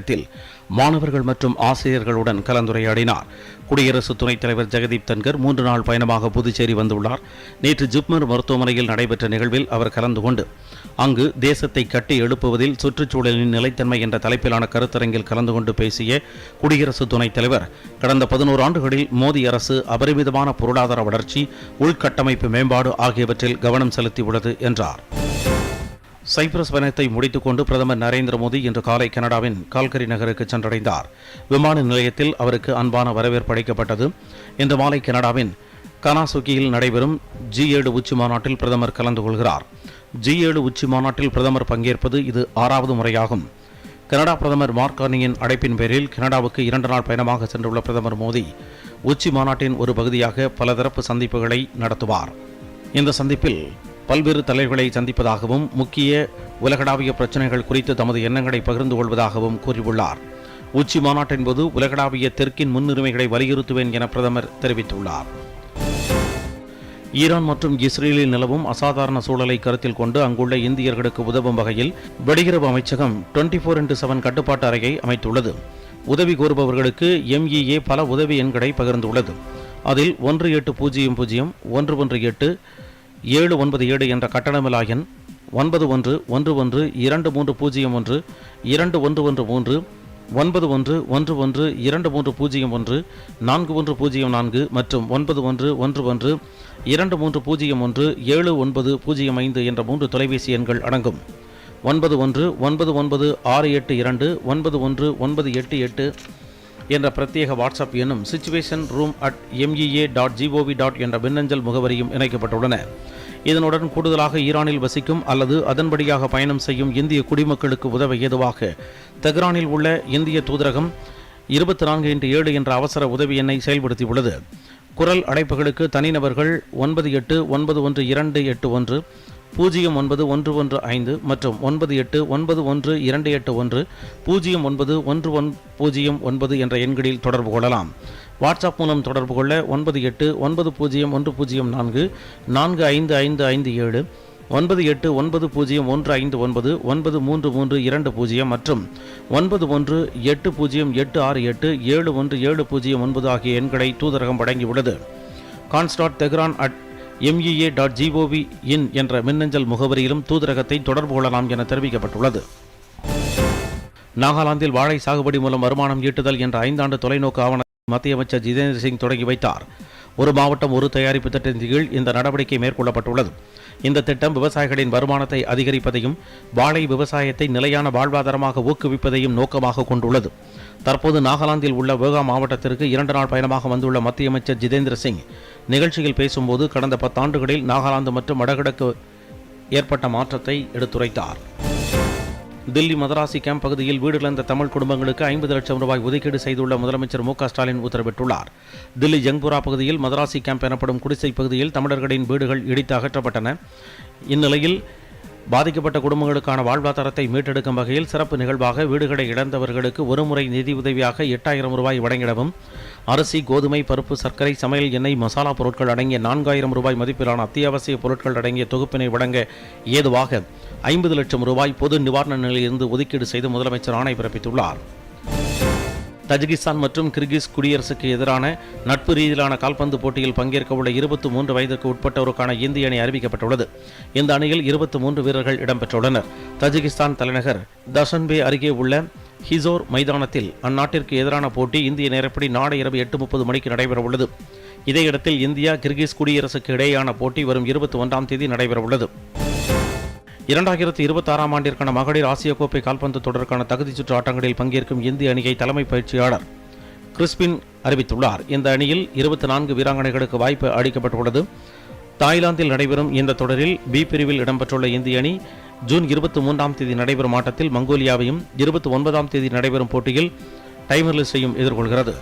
த்தில் மாணவர்கள் மற்றும் ஆசிரியர்களுடன் கலந்துரையாடினார். குடியரசு துணைத் தலைவர் ஜெகதீப் தன்கர் மூன்று நாள் பயணமாக புதுச்சேரி வந்துள்ளார். நேற்று ஜிப்மர் மருத்துவமனையில் நடைபெற்ற நிகழ்வில் அவர் கலந்து கொண்டு அங்கு தேசத்தை கட்டி எழுப்புவதில் சுற்றுச்சூழலின் நிலைத்தன்மை என்ற தலைப்பிலான கருத்தரங்கில் கலந்து கொண்டு பேசிய குடியரசு துணைத் தலைவர் கடந்த பதினோரு ஆண்டுகளில் மோடி அரசு அபரிமிதமான பொருளாதார வளர்ச்சி உள்கட்டமைப்பு மேம்பாடு ஆகியவற்றில் கவனம் செலுத்தியுள்ளது என்றார். சைப்ரஸ் பயணத்தை முடித்துக்கொண்டு பிரதமர் நரேந்திர மோடி இன்று காலை கனடாவின் கால்கரி நகருக்கு சென்றடைந்தார். விமான நிலையத்தில் அவருக்கு அன்பான வரவேற்பு அளிக்கப்பட்டது. இன்று மாலை கனடாவின் கனாசுக்கியில் நடைபெறும் ஜி ஏழு உச்சி மாநாட்டில் பிரதமர் கலந்து கொள்கிறார். ஜி ஏழு உச்சி மாநாட்டில் பிரதமர் பங்கேற்பது இது ஆறாவது முறையாகும். கனடா பிரதமர் மார்கானியின் அழைப்பின் பேரில் கனடாவுக்கு இரண்டு நாள் பயணமாக சென்றுள்ள பிரதமர் மோடி உச்சி மாநாட்டின் ஒரு பகுதியாக பலதரப்பு சந்திப்புகளை நடத்துவார். இந்த சந்திப்பில் பல்வேறு தலைவர்களை சந்திப்பதாகவும் முக்கிய உலகளாவிய பிரச்சினைகள் குறித்து தமது எண்ணங்களை பகிர்ந்து கொள்வதாகவும் கூறியுள்ளார். உச்சி மாநாட்டின் போது உலகளாவிய தெற்கின் முன்னுரிமைகளை வலியுறுத்துவேன் என பிரதமர் தெரிவித்துள்ளார். ஈரான் மற்றும் இஸ்ரேலில் நிலவும் அசாதாரண சூழலை கருத்தில் கொண்டு அங்குள்ள இந்தியர்களுக்கு உதவும் வகையில் வெளியுறவு அமைச்சகம் டுவெண்ட்டி ஃபோர் இன்டு செவன் கட்டுப்பாட்டு அறையை அமைத்துள்ளது. உதவி கோருபவர்களுக்கு எம்இஏ பல உதவி எண்களை பகிர்ந்துள்ளது. அதில் ஒன்று எட்டு பூஜ்ஜியம் பூஜ்ஜியம் ஒன்று ஒன்று எட்டு ஏழு ஒன்பது ஏழு என்ற கட்டணமிலா எண் ஒன்பது ஒன்று ஒன்று ஒன்று இரண்டு மூன்று பூஜ்ஜியம் ஒன்று இரண்டு ஒன்று ஒன்று மூன்று ஒன்பது ஒன்று ஒன்று ஒன்று இரண்டு மூன்று பூஜ்ஜியம் ஒன்று நான்கு ஒன்று பூஜ்ஜியம் நான்கு மற்றும் ஒன்பது ஒன்று ஒன்று ஒன்று இரண்டு மூன்று பூஜ்ஜியம் ஒன்று ஏழு ஒன்பது பூஜ்ஜியம் ஐந்து என்ற மூன்று தொலைபேசி எண்கள் அடங்கும். ஒன்பது ஒன்று ஒன்பது ஒன்பது ஆறு எட்டு இரண்டு ஒன்பது ஒன்று ஒன்பது எட்டு எட்டு என்ற பிரத்யேக வாட்ஸ்அப் எண்ணும் situation room at MEA dot GOV dot என்ற மின்னஞ்சல் முகவரியும் இணைக்கப்பட்டுள்ளன. இதனுடன் கூடுதலாக ஈரானில் வசிக்கும் அல்லது அதன்படியாக பயணம் செய்யும் இந்திய குடிமக்களுக்கு உதவ ஏதுவாக தெஹ்ரானில் உள்ள இந்திய தூதரகம் இருபத்தி நான்கு இன்று ஏழு என்ற அவசர உதவி எண்ணை செயல்படுத்தியுள்ளது. குரல் அழைப்புகளுக்கு தனிநபர்கள் ஒன்பது எட்டு ஒன்பது ஒன்று இரண்டு எட்டு ஒன்று பூஜ்ஜியம் ஒன்பது ஒன்று ஒன்று ஐந்து மற்றும் ஒன்பது எட்டு ஒன்பது ஒன்று இரண்டு எட்டு ஒன்று பூஜ்ஜியம் ஒன்பது ஒன்று ஒன் பூஜ்ஜியம் ஒன்பது என்ற எண்களில் தொடர்பு கொள்ளலாம். வாட்ஸ்அப் மூலம் தொடர்பு கொள்ள ஒன்பது எட்டு ஒன்பது பூஜ்ஜியம் ஒன்று பூஜ்ஜியம் நான்கு நான்கு ஐந்து ஐந்து ஐந்து ஏழு ஒன்பது எட்டு ஒன்பது பூஜ்ஜியம் ஒன்று ஐந்து ஒன்பது ஒன்பது மூன்று மூன்று இரண்டு பூஜ்ஜியம் மற்றும் ஒன்பது ஒன்று எட்டு பூஜ்ஜியம் எட்டு ஆறு எட்டு ஏழு ஒன்று ஏழு பூஜ்ஜியம் ஒன்பது ஆகிய எண்களை தூதரகம் வழங்கியுள்ளது. Cons dot Tehran at MEA dot GOV in என்ற மின்னஞ்சல் முகவரியிலும் தூதரகத்தை தொடர்பு கொள்ளலாம் என தெரிவிக்கப்பட்டுள்ளது. நாகாலாந்தில் வாழை சாகுபடி மூலம் வருமானம் ஈட்டுதல் என்ற ஐந்தாண்டு தொலைநோக்கு ஆவண மத்திய அமைச்சர் ஜிதேந்திர சிங் தொடங்கி வைத்தார். ஒரு மாவட்டம் ஒரு தயாரிப்பு திட்டத்தின் கீழ் இந்த நடவடிக்கை மேற்கொள்ளப்பட்டுள்ளது. இந்த திட்டம் விவசாயிகளின் வருமானத்தை அதிகரிப்பதையும் வாழை விவசாயத்தை நிலையான வாழ்வாதாரமாக ஊக்குவிப்பதையும் நோக்கமாக கொண்டுள்ளது. தற்போது நாகாலாந்தில் உள்ள வேகா மாவட்டத்திற்கு இரண்டு நாள் பயணமாக வந்துள்ள மத்திய அமைச்சர் ஜிதேந்திர சிங் நிகழ்ச்சியில் பேசும்போது கடந்த பத்தாண்டுகளில் நாகாலாந்து மற்றும் வடகிழக்கு ஏற்பட்ட மாற்றத்தை எடுத்துரைத்தார். தில்லி மதராசி கேம்ப் பகுதியில் வீடிழந்த தமிழ் குடும்பங்களுக்கு ஐம்பது லட்சம் ரூபாய் ஒதுக்கீடு செய்துள்ள முதலமைச்சர் மு ஸ்டாலின் உத்தரவிட்டுள்ளார். தில்லி ஜங்புரா பகுதியில் மதராசி கேம்ப் எனப்படும் குடிசை பகுதியில் தமிழர்களின் வீடுகள் இடித்து அகற்றப்பட்டன. இந்நிலையில் பாதிக்கப்பட்ட குடும்பங்களுக்கான வாழ்வாதாரத்தை மீட்டெடுக்கும் வகையில் சிறப்பு நிகழ்வாக வீடுகளை இழந்தவர்களுக்கு ஒருமுறை நிதி உதவியாக எட்டாயிரம் ரூபாய் வழங்கிடவும் அரிசி கோதுமை பருப்பு சர்க்கரை சமையல் எண்ணெய் மசாலா பொருட்கள் அடங்கிய நான்காயிரம் ரூபாய் மதிப்பிலான அத்தியாவசிய பொருட்கள் அடங்கிய தொகுப்பினை வழங்க ஏதுவாக ஐம்பது லட்சம் ரூபாய் பொது நிவாரண நிலையிலிருந்து ஒதுக்கீடு செய்து முதலமைச்சர் ஆணை பிறப்பித்துள்ளார். தஜிகிஸ்தான் மற்றும் கிர்கிஸ் குடியரசுக்கு எதிரான நட்பு ரீதியிலான கால்பந்து போட்டியில் பங்கேற்க உள்ள இருபத்தி மூன்று வயதுக்கு உட்பட்டோருக்கான இந்திய அணி அறிவிக்கப்பட்டுள்ளது. இந்த அணியில் இருபத்தி மூன்று வீரர்கள் இடம்பெற்றுள்ளனர். தஜிகிஸ்தான் தலைநகர் தஷன்பே அருகே உள்ள ஹிசோர் மைதானத்தில் அந்நாட்டிற்கு எதிரான போட்டி இந்திய நேரப்படி நாளை இரவு எட்டு முப்பது மணிக்கு நடைபெறவுள்ளது. இதையிடத்தில் இந்தியா கிர்கிஸ் குடியரசுக்கு இடையேயான போட்டி வரும் இருபத்தி ஒன்றாம் தேதி நடைபெறவுள்ளது. இரண்டாயிரத்தி இருபத்தாறாம் ஆண்டிற்கான மகளிர் ஆசிய கோப்பை கால்பந்து தொடருக்கான தகுதிச் சுற்று ஆட்டங்களில் பங்கேற்கும் இந்திய அணியை தலைமை பயிற்சியாளர் கிறிஸ்பின் அறிவித்துள்ளார். இந்த அணியில் இருபத்தி நான்கு வீராங்கனைகளுக்கு வாய்ப்பு அளிக்கப்பட்டுள்ளது. தாய்லாந்தில் நடைபெறும் இந்த தொடரில் பி பிரிவில் இடம்பெற்றுள்ள இந்திய அணி ஜூன் இருபத்தி மூன்றாம் தேதி நடைபெறும் ஆட்டத்தில் மங்கோலியாவையும் இருபத்தி ஒன்பதாம் தேதி நடைபெறும் போட்டியில் டைமர்லிஸையும் எதிர்கொள்கிறது.